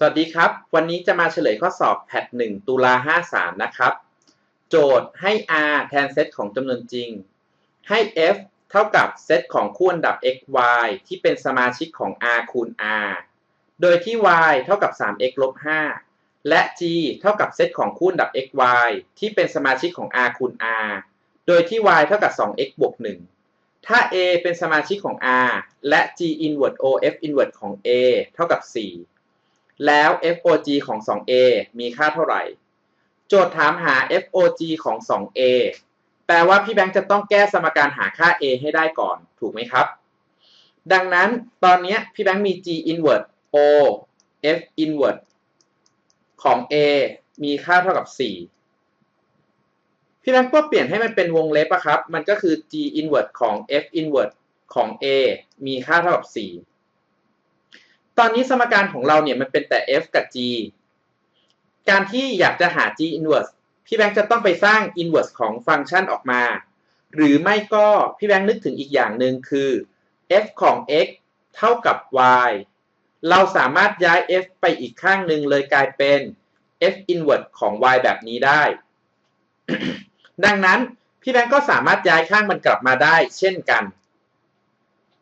สวัสดีครับ วันนี้จะมาเฉลยข้อสอบแพท1ตุลา53 นะครับ โจทย์ให้ r แทนเซตของจำนวนจริง ให้ f เท่ากับเซตของคู่อันดับ x y ที่เป็นสมาชิกของ r คูณ r โดยที่ y เท่ากับ 3x ลบ5และ g เท่ากับเซตของคู่อันดับ x y ที่เป็นสมาชิกของ r คูณ r โดยที่ y เท่ากับ 2x บวก1ถ้า a เป็นสมาชิกของ r และ g inverse o f inverse ของ a เท่ากับ 4 แล้ว FOG ของ 2A มีค่าเท่าไหร่ โจทย์ถามหา FOG ของ 2A แปลว่าพี่แบงค์จะต้องแก้สมการหาค่า A ให้ได้ก่อน ถูกไหมครับ ดังนั้นตอนนี้พี่แบงค์มี G inverse O F inverse ของ A มีค่าเท่ากับ 4 พี่แบงค์ก็เปลี่ยนให้มันเป็นวงเล็บอะครับ มันก็คือ G inverse ของ F inverse ของ A มีค่าเท่ากับ 4 ตอนนี้สมการของเราเนี่ยมันเป็นแต่ f กับ g การที่อยากจะหา g inverse พี่แบงค์จะต้องไปสร้าง inverse ของฟังก์ชันออกมา หรือไม่ก็พี่แบงค์นึกถึงอีกอย่างหนึ่งคือ f ของ x เท่ากับ y เราสามารถย้าย f ไปอีกข้างหนึ่งเลยกลายเป็น f inverse ของ y แบบนี้ได้ ดังนั้นพี่แบงค์ก็สามารถย้ายข้างมันกลับมาได้ เช่นกัน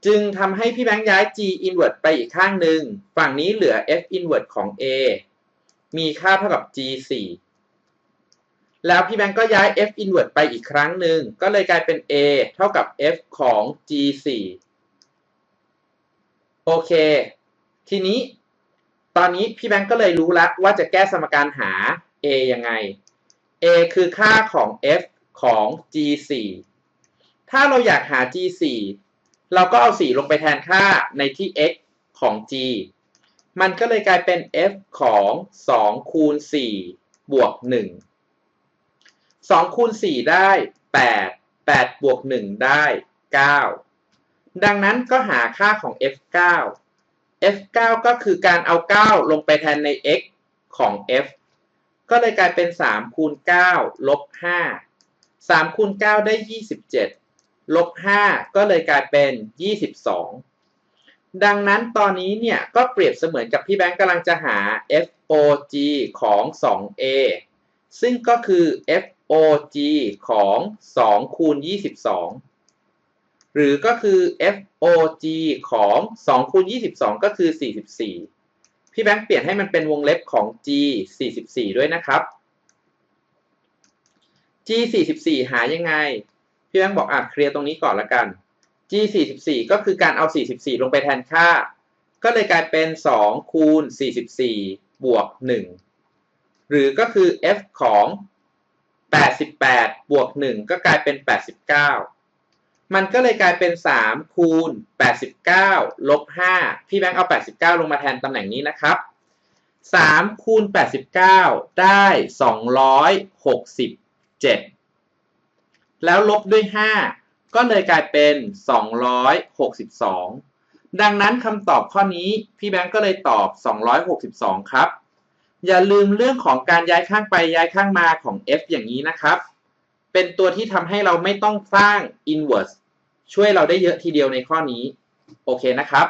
จึงทำให้พี่แบงค์ย้าย g inverse ไปอีกข้างหนึ่ง ฝั่งนี้เหลือ f inverse ของ a มีค่าเท่ากับ g 4แล้วพี่แบงค์ก็ย้าย f inverse ไปอีกครั้งหนึ่ง ก็เลยกลายเป็น a เท่ากับ f ของ g 4โอเค ทีนี้ ตอนนี้พี่แบงค์ก็เลยรู้แล้วว่าจะแก้สมการหา a ยังไง a คือค่าของ f ของ g 4ถ้าเราอยากหา g 4 เราก็เอา 4 ลงไปแทนค่าในที่ x ของ g มันก็เลยกลายเป็น f ของ 2 คูณ 4 บวก 1 2 คูณ 4 ได้ 8 8 บวก 1 ได้ 9 ดังนั้นก็หาค่าของ f 9 f 9ก็คือการเอา 9 ลงไปแทนใน x ของ f ก็เลยกลายเป็น 3 คูณ 9 ลบ 5 3 คูณ 9 ได้ 27 ลบ 5 ก็เลยกลายเป็น 22 ดังนั้นตอนนี้เนี่ยก็เปรียบเสมือนกับพี่แบงค์กำลังจะหา FOG ของ 2A ซึ่งก็คือ FOG ของ 2 คูณ 22 หรือก็คือ FOG ของ 2 คูณ 22 ก็คือ 44 พี่แบงค์เปลี่ยนให้มันเป็นวงเล็บของ G 44 ด้วยนะครับ G 44 หายังไง พี่แบงค์บอกอะเคลียร์ตรงนี้ก่อนละกัน g 44ก็คือการเอา 44 ลงไปแทนค่า ก็เลยกลายเป็น 2 คูณ 44 บวก 1 หรือก็คือ f ของ 88 บวก 1 ก็กลายเป็น 89 มันก็เลยกลายเป็น 3 คูณ 89 ลบ 5 พี่แบงค์เอา 89 ลงมาแทนตำแหน่งนี้นะครับ 3 คูณ 89 ได้ 267 แล้วลบด้วย 5 ก็เลยกลายเป็น 262 ดังนั้นคำตอบข้อนี้พี่แบงก์ก็เลยตอบ 262 ครับ อย่าลืมเรื่องของการย้ายข้างไปย้ายข้างมาของ f อย่างนี้นะครับ เป็นตัวที่ทำให้เราไม่ต้องสร้าง inverse ช่วยเราได้เยอะทีเดียวในข้อนี้ โอเคนะครับ